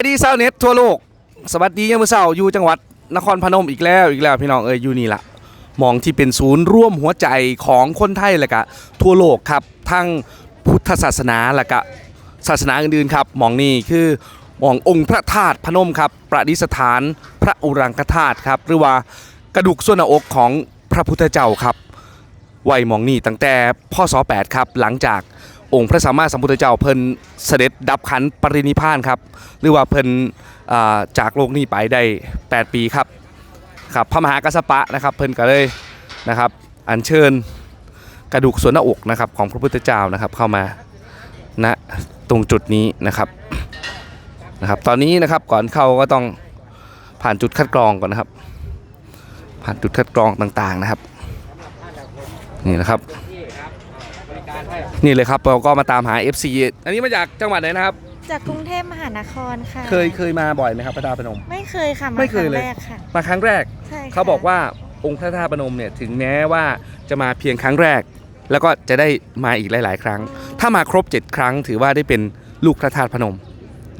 สวัสดีชาวเน็ตทั่วโลก สวัสดียามมื้อเช้าอยู่จังหวัดนครพนมอีกแล้วอีกแล้วพี่น้องเอ้ยอยู่นี่ละหมองที่เป็นศูนย์ร่วมหัวใจของคนไทยและกะทั่วโลกครับทั้งพุทธศาสนาและกะศาสนาอื่นๆครับหมองนี้คือหมององค์พระธาตุพนมครับ ประดิษฐานพระอุรังคธาตุครับ หรือว่ากระดูกส่วนอกของพระพุทธเจ้าครับไว้หมองนี่ตั้งแต่พศ8ครับหลังจาก องค์พระสัมมาสัมพุทธเจ้าเพิ่นเสด็จดับขันปรินิพานครับหรือว่าเพิ่นจากโลกนี้ไปได้ 8 ปีครับครับพระมหากัสสปะนะครับเพิ่นก็เลยนะครับอัญเชิญกระดูกส่วนหน้าอกนะครับของพระพุทธเจ้านะครับเข้ามาณตรงจุดนี้นะครับนะครับตอนนี้นะครับก่อนเข้าก็ต้องผ่านจุดคัดกรองก่อนนะครับ ผ่านจุดคัดกรองต่างๆนะครับนี่นะครับ นี่เลยครับเราก็มาตามหา FC อันนี้มาจากจังหวัดไหนนะครับ จากกรุงเทพมหานครค่ะ เคยเคยมาบ่อยไหมครับพระธาตุพนม ไม่เคยค่ะาไม่เคยเลยรั้งแรกค่ะ มาครั้งแรก ใช่ค่ะเขาบอกว่าองค์พระธาตุพนมเนี่ยถึงแม้ว่าจะมาเพียงครั้งแรก แล้วก็จะได้มาอีกหลาย ๆ ครั้ง ถ้ามาครบ 7 ครั้งถือว่าได้เป็นลูกพระธาตุพนม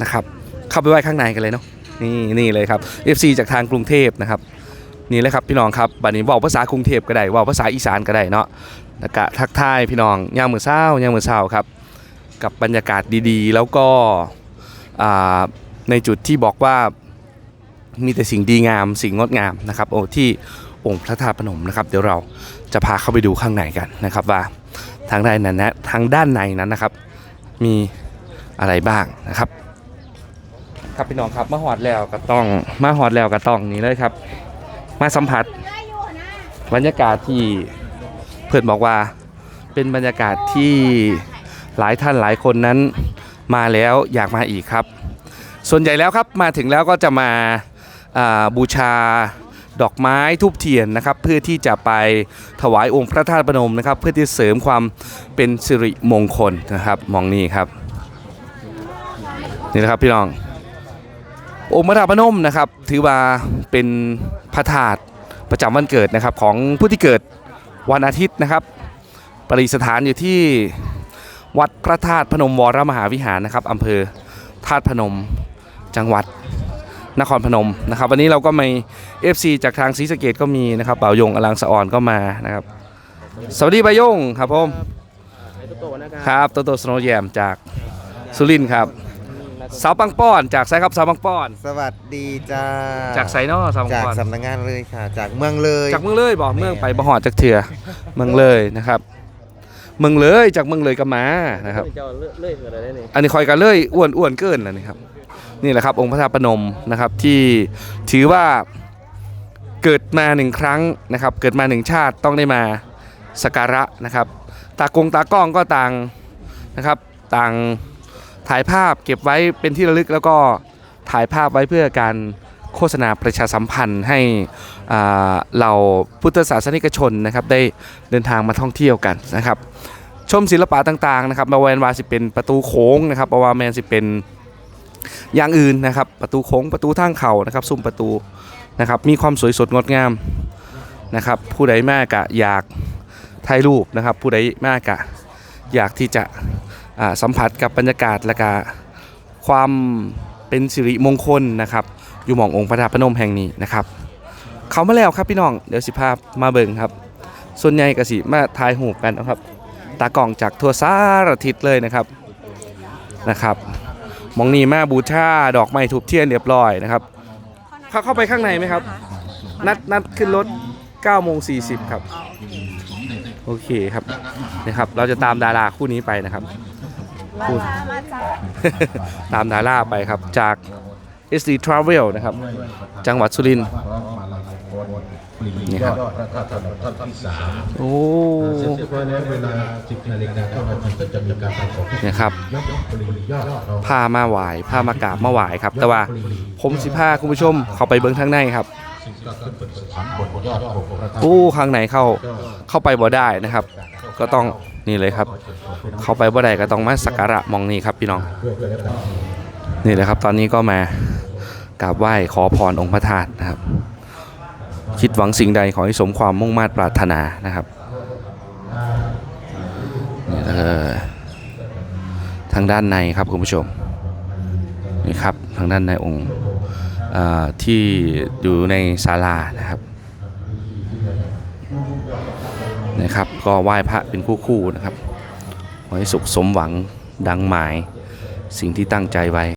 นะครับเข้าไปไหว้ข้างในกันเลยเนาะนี่นี่เลยครับ FC จากทางกรุงเทพนะครับ นี่เลยครับพี่น้องครับบัดนี้เว่าภาษากรุงเทพก็ได้เว่าภาษาอีสานก็ได้เนาะแล้วก็ทักทายพี่น้องย่ามมือเช้าย่ามมือเช้าครับ กับบรรยากาศดีๆ แล้วก็ในจุดที่บอกว่ามีแต่สิ่งดีงาม สิ่งงดงามนะครับโอ้ที่องค์พระธาตุพนมนะครับ เดี๋ยวเราจะพาเข้าไปดูข้างในกันนะครับว่าทางด้านนั้นนะทางด้านในนั้นนะครับ มีอะไรบ้างนะครับ ครับพี่น้องครับมาหอดแล้วก็ต้องมาหอดแล้วก็ต้องนี่เลยครับ มาสัมผัส บรรยากาศที่เพื่อนบอกว่าเป็นบรรยากาศที่หลายท่านหลายคนนั้นมาแล้วอยากมาอีกครับ ส่วนใหญ่แล้วครับมาถึงแล้วก็จะมาาบูชาดอกไม้ทูบเทียนนะครับ เพื่อที่จะไปถวายองค์พระธาตุพนมนะครับ เพื่อที่เสริมความเป็นสิริมงคลนะครับมองนี่ครับนี่นะครับพี่น้อง องค์พระธาตุพนมนะครับ ถือว่าเป็นพระธาตุประจำวันเกิดนะครับ ของผู้ที่เกิดวันอาทิตย์นะครับ ประดิษฐานอยู่ที่วัดพระธาตุพนมวรมหาวิหารนะครับอำเภอธาตุพนมจังหวัดนครพนมนะครับ วันนี้เราก็มี FC จากทางศรีสะเกดก็มีนะครับเป่ายงอลังสะออนก็มานะครับ สวัสดีบายงครับผมครับโตโตสโนว์แยมจากสุรินทร์ครับ สาวปังป้อน จากไซครับสาวปังป้อน สวัสดีจ้าจากไซนอสาวปังจากป้อนสำนักงานเลยค่ะ จากเมืองเลยจากเมืองเลยบอกเมืองไปบ่หอดจากเถื่อเมืองเลยนะครับเมืองเลยจากเมืองเลยก็มานะครับเจ้าเลื่อยเลื่อยอะไรได้นี่อันนี้คอยกันเลยอ้วนอ้วนเกินแล้วนี่ครับนี่แหละครับ องค์พระธาตุพนมนะครับที่ถือว่าเกิดมาหนึ่งครั้งนะครับ เกิดมาหนึ่งชาติต้องได้มาสักการะนะครับ ตากงตากล้องก็ต่างนะครับต่าง ถ่ายภาพเก็บไว้เป็นที่ระลึกแล้วก็ถ่ายภาพไว้เพื่อการโฆษณาประชาสัมพันธ์ให้อ่าเราพุทธศาสนิกชนนะครับได้เดินทางมาท่องเที่ยวกันนะครับ ชมศิลปะต่างๆนะครับมาแวนวาสิเป็นประตูโค้งนะครับบาวาแมนสิเป็นอย่างอื่นนะครับ ประตูโค้งประตูทางเขานะครับซุ้มประตูนะครับมีความสวยสดงดงามนะครับผู้ใดมากะอยากถ่ายรูปนะครับผู้ใดมากะอยากที่จะ สัมผัสกับบรรยากาศและกะความเป็นสิริมงคลนะครับ อยู่หม่ององค์พระธาตุพนมแห่งนี้นะครับ เขามาแล้วครับพี่น้องเดี๋ยวสิภาพมาเบิ่งครับ ส่วนใหญ่ก็สิมาถ่ายรูกันนะครับ ตากล่องจากทั่วสารทิศเลยนะครับนะครับมองนีมาบูชาดอกไม้ถูกเทียนเรียบร้อยนะครับเขาเข้าไปข้างในไหมครับ นัดนัดขึ้นรถ9โมง40 ครับ โอเคครับนะครับ เราจะตามดาราคู่นี้ไปนะครับ คู่ตามดาราไปครับจาก SD Travel นะครับ จังหวัดสุรินทร์นี่ครับพระธาตุท่านที่สามโอ้เสร็จเรียบร้อยแล้วเวลา10นาฬิกา9นาทีก็จะมีการประกอบพิธีเนี่ยครับยกปริยอดเราพามาไหวพามากราบมาไหวครับ แต่ว่าผมสิพาคุณผู้ชมเข้าไปเบิ้งทางในครับสิ่ง กู้ข้างในเข้าเข้าไปบ่ได้นะครับ ก็ต้องนี่เลยครับ เข้าไปบ่ได้ก็ต้องมาสักการะมองนี่ครับพี่น้อง นี่เลยครับตอนนี้ก็มากราบไหว้ขอพรองค์พระธาตุนะครับ คิดหวังสิ่งใดขอให้สมความมุ่งมา่ปรารถนานะครับนี่เออทางด้านในครับคุณผู้ชมนี่ครับทางด้านในองค์ ที่อยู่ในศาลานะครับนะครับ ก็ไหว้พระเป็นคู่ๆนะครับขอให้สุขสมหวังดังหมายสิ่งที่ตั้งใจไว้